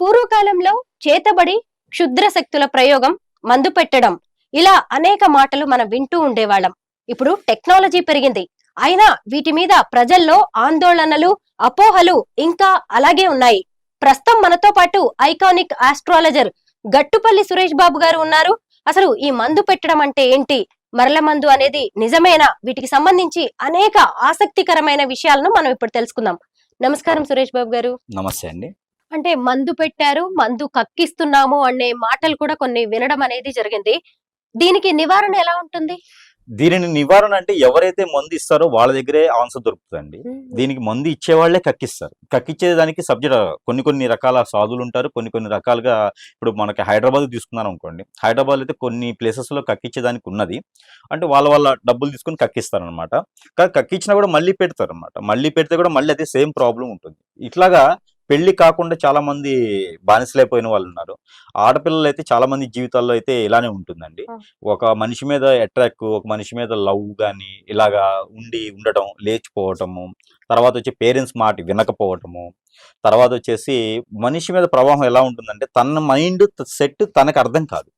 పూర్వకాలంలో చేతబడి క్షుద్ర శక్తుల ప్రయోగం మందు పెట్టడం ఇలా అనేక మాటలు మనం వింటూ ఉండేవాళ్ళం. ఇప్పుడు టెక్నాలజీ పెరిగింది. అయినా వీటి మీద ప్రజల్లో ఆందోళనలు అపోహలు ఇంకా అలాగే ఉన్నాయి. ప్రస్తుతం మనతో పాటు ఐకానిక్ ఆస్ట్రాలజర్ గట్టుపల్లి సురేష్ బాబు గారు ఉన్నారు. అసలు ఈ మందు పెట్టడం అంటే ఏంటి? మరల మందు అనేది నిజమేనా? వీటికి సంబంధించి అనేక ఆసక్తికరమైన విషయాలను మనం ఇప్పుడు తెలుసుకుందాం. నమస్కారం సురేష్ బాబు గారు. నమస్తే అండి. అంటే మందు పెట్టారు మందు కక్కిస్తున్నాము అనే మాటలు కూడా కొన్ని వినడం అనేది జరిగింది. దీనికి నివారణ ఎలా ఉంటుంది? దీనిని నివారణ అంటే ఎవరైతే మందు ఇస్తారో వాళ్ళ దగ్గరే ఆన్సర్ దొరుకుతుందండి. దీనికి మందు ఇచ్చేవాళ్ళే కక్కిస్తారు. కక్కిచ్చే దానికి సబ్జెక్ట్ కొన్ని కొన్ని రకాల సాధువులు ఉంటారు కొన్ని కొన్ని రకాలుగా ఇప్పుడు మనకి హైదరాబాద్ తీసుకున్నాం అనుకోండి. హైదరాబాద్ అయితే కొన్ని ప్లేసెస్లో కక్కించేదానికి ఉన్నది. అంటే వాళ్ళ వాళ్ళ డబ్బులు తీసుకొని కక్కిస్తారు అనమాట కానీ కక్కించినా కూడా మళ్ళీ పెడతారు అనమాట మళ్ళీ పెడితే కూడా మళ్ళీ అదే సేమ్ ప్రాబ్లం ఉంటుంది. ఇట్లాగా పెళ్ళి కాకుండా చాలా మంది బానిసలైపోయిన వాళ్ళు ఉన్నారు ఆడపిల్లలు అయితే చాలా మంది జీవితాల్లో అయితే ఇలానే ఉంటుందండి. ఒక మనిషి మీద అట్రాక్ట్ ఒక మనిషి మీద లవ్ గాని ఇలాగా ఉండి ఉండటం లేచిపోవటము తర్వాత వచ్చి పేరెంట్స్ మాట వినకపోవటము తర్వాత వచ్చేసి మనిషి మీద ప్రవాహం ఎలా ఉంటుందంటే తన మైండ్ సెట్ తనకు అర్థం కాదు.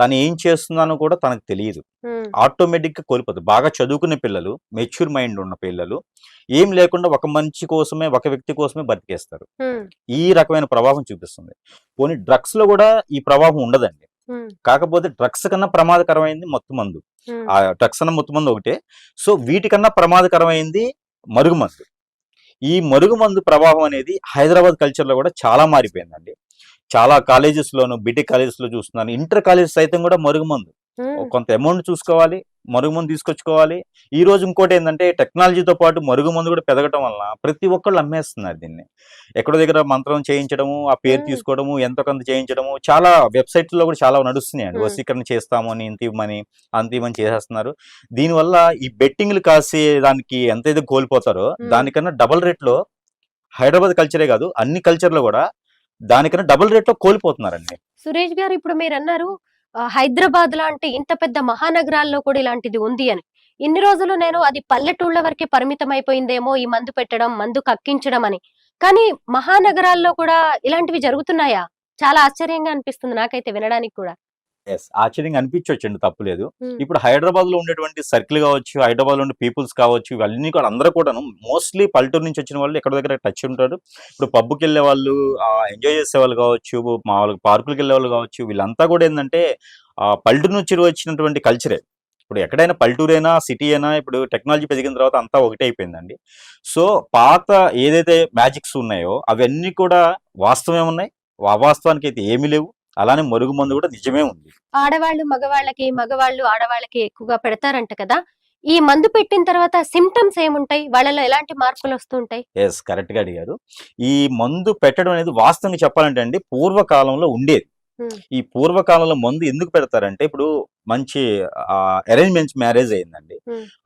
తను ఏం చేస్తున్నానో కూడా తనకు తెలియదు. ఆటోమేటిక్గా కోల్పోతుంది. బాగా చదువుకునే పిల్లలు మెచ్యూర్ మైండ్ ఉన్న పిల్లలు ఏం లేకుండా ఒక మనిషి కోసమే ఒక వ్యక్తి కోసమే బతికేస్తారు. ఈ రకమైన ప్రభావం చూపిస్తుంది. పోనీ డ్రగ్స్లో కూడా ఈ ప్రభావం ఉండదండి. కాకపోతే డ్రగ్స్ కన్నా ప్రమాదకరమైంది మొత్తం మందు. ఆ డ్రగ్స్ అన్న మొత్తం మందు ఒకటే. సో వీటికన్నా ప్రమాదకరమైంది మరుగుమందు ఈ మరుగుమందు ప్రభావం అనేది హైదరాబాద్ కల్చర్లో కూడా చాలా మారిపోయిందండి. చాలా కాలేజెస్ లోను బిటి కాలేజెస్లో చూస్తున్నాను. ఇంటర్ కాలేజెస్ సైతం కూడా మరుగుమందు. కొంత అమౌంట్ చూసుకోవాలి మరుగుమందు తీసుకొచ్చుకోవాలి. ఈ రోజు ఇంకోటి ఏంటంటే టెక్నాలజీతో పాటు మరుగుమందు కూడా పెరగటం వలన ప్రతి ఒక్కళ్ళు అమ్మేస్తున్నారు దీన్ని. ఎక్కడో దగ్గర మంత్రం చేయించడము ఆ పేరు. తీసుకోవడము ఎంతో కొంత చేయించడము చాలా వెబ్సైట్లో కూడా చాలా నడుస్తున్నాయండి. వసీకరణ చేస్తాము అని ఇంత ఇవ్వమని అంత ఇవ్వమని చేసేస్తున్నారు. దీనివల్ల ఈ బెట్టింగ్లు కాసే దానికి ఎంతైతే కోల్పోతారో. దానికన్నా డబల్ రేట్లో హైదరాబాద్ కల్చరే కాదు అన్ని కల్చర్లో కూడా దానికన్నా డబుల్ రేట్లో కోల్పోతున్నారండి. సురేష్ గారు ఇప్పుడు మీరు అన్నారు హైదరాబాద్ లాంటి ఇంత పెద్ద మహానగరాల్లో కూడా ఇలాంటిది ఉంది అని. ఇన్ని రోజులు నేను అది పల్లెటూళ్ళ వరకే పరిమితం అయిపోయిందేమో ఈ మందు పెట్టడం మందు కక్కించడం అని. కానీ మహానగరాల్లో కూడా ఇలాంటివి జరుగుతున్నాయా? చాలా ఆశ్చర్యంగా అనిపిస్తుంది నాకైతే వినడానికి కూడా. ఎస్ ఆశ్చర్యంగా అనిపించవచ్చండి తప్పులేదు. ఇప్పుడు హైదరాబాద్లో ఉండేటువంటి సర్కిల్ కావచ్చు హైదరాబాద్లో ఉండే పీపుల్స్ కావచ్చు ఇవన్నీ కూడా అందరూ కూడాను మోస్ట్లీ పల్లెటూరు నుంచి వచ్చిన వాళ్ళు ఎక్కడ దగ్గర టచ్ ఉంటారు. ఇప్పుడు పబ్కి వెళ్ళే వాళ్ళు ఎంజాయ్ చేసే వాళ్ళు కావచ్చు మామూలుగా పార్కులకు వెళ్ళే వాళ్ళు కావచ్చు వీళ్ళంతా కూడా ఏంటంటే ఆ పల్లెటూరు నుంచి వచ్చినటువంటి కల్చరే. ఇప్పుడు ఎక్కడైనా పల్లెటూరు అయినా సిటీ అయినా ఇప్పుడు టెక్నాలజీ పెరిగిన తర్వాత అంతా ఒకటే అయిపోయిందండి. సో పాత ఏదైతే మ్యాజిక్స్ ఉన్నాయో అవన్నీ కూడా వాస్తవమే ఉన్నాయి. అవాస్తవానికి అయితే ఏమీ లేవు. అలానే మరుగు మందు కూడా నిజమే ఉంది. ఆడవాళ్ళు మగవాళ్ళకి మగవాళ్ళు ఆడవాళ్ళకి ఎక్కువగా పెడతారంట కదా. ఈ మందు పెట్టిన తర్వాత సిమ్టమ్స్ ఏముంటాయి? వాళ్ళలో ఎలాంటి మార్పులు వస్తుంటాయి ఎస్ కరెక్ట్గా అడిగారు. ఈ మందు పెట్టడం అనేది వాస్తవంగా చెప్పాలంటే అండి పూర్వకాలంలో ఉండేది. ఈ పూర్వకాలంలో మందు ఎందుకు పెడతారంటే ఇప్పుడు మంచి అరేంజ్మెంట్స్ మ్యారేజ్ అయిందండి.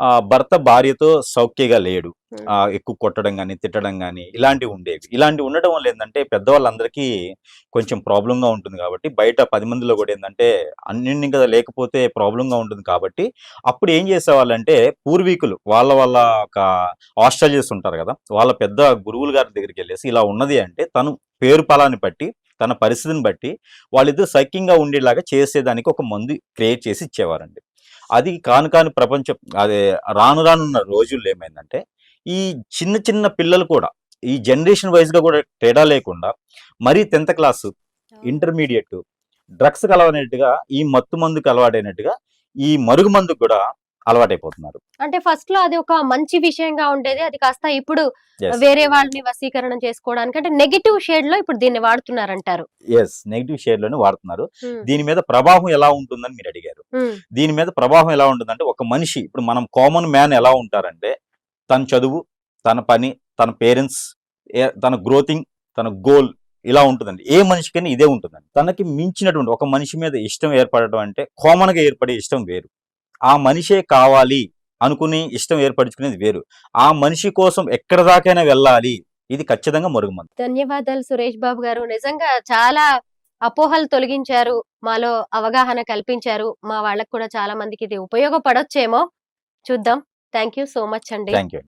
ఆ భర్త భార్యతో సౌఖ్యగా లేడు. ఆ ఎక్కువ కొట్టడం కానీ తిట్టడం కానీ ఇలాంటివి ఉండేవి ఇలాంటివి ఉండటం వల్ల ఏంటంటే పెద్దవాళ్ళందరికీ కొంచెం ప్రాబ్లంగా ఉంటుంది కాబట్టి బయట పది మందిలో కూడా ఏంటంటే అన్నింటి కదా లేకపోతే ప్రాబ్లంగా ఉంటుంది కాబట్టి అప్పుడు ఏం చేసేవాళ్ళంటే పూర్వీకులు వాళ్ళ వాళ్ళ ఒక ఆస్ట్రాలజర్స్ ఉంటారు కదా వాళ్ళ పెద్ద గురువుల గారి దగ్గరికి వెళ్ళేసి ఇలా ఉన్నది అంటే తను పేరు పలాన్ని బట్టి తన పరిస్థితిని బట్టి వాళ్ళిద్దరు సైక్యంగా ఉండేలాగా చేసేదానికి ఒక మందు క్రియేట్ చేసి ఇచ్చేవారండి. అది కాను కాని ప్రపంచం అదే రాను రానున్న రోజుల్లో ఏమైందంటే ఈ చిన్న చిన్న పిల్లలు కూడా ఈ జనరేషన్ వైజ్గా కూడా తేడా లేకుండా మరీ టెన్త్ క్లాస్ ఇంటర్మీడియట్ డ్రగ్స్ అలవాటైనట్టుగా ఈ మత్తు మందుకు అలవాటైనట్టుగా ఈ మరుగు మందుకు కూడా అలవాటైపోతున్నారు. అంటే ఫస్ట్లో అది ఒక మంచి విషయంగా ఉండేది. అది కాస్త ఇప్పుడు. వేరే వాళ్ళని వశీకరణ చేసుకోవడానికి అంటే నెగటివ్ షేడ్లో ఇప్పుడు దీన్ని వాడుతున్నారంటారు. ఎస్ నెగిటివ్ షేడ్లోనే వాడుతున్నారు దీని మీద ప్రభావం ఎలా ఉంటుందని మీరు అడిగారు. దీని మీద ప్రభావం ఎలా ఉంటుందంటే ఒక మనిషి ఇప్పుడు మనం కామన్ మ్యాన్ ఎలా ఉంటారంటే తన చదువు తన పని తన పేరెంట్స్ తన గ్రోతింగ్ తన గోల్ ఇలా ఉంటుందండి. ఏ మనిషికైనా ఇదే ఉంటుందండి. తనకి మించినటువంటి ఒక మనిషి మీద ఇష్టం ఏర్పడటం అంటే కామన్గా ఏర్పడే ఇష్టం వేరు. ఆ మనిషే కావాలి అనుకుని ఇష్టం ఏర్పరచుకునేది వేరు. ఆ మనిషి కోసం ఎక్కడ దాకైనా వెళ్ళాలి ఇది ఖచ్చితంగా మరుగుమంది ధన్యవాదాలు సురేష్ బాబు గారు. నిజంగా చాలా అపోహలు తొలగించారు మాలో అవగాహన కల్పించారు. మా వాళ్ళకు కూడా చాలా మందికి ఇది ఉపయోగపడొచ్చేమో. చూద్దాం. థ్యాంక్ యూ సో మచ్ అండి. థ్యాంక్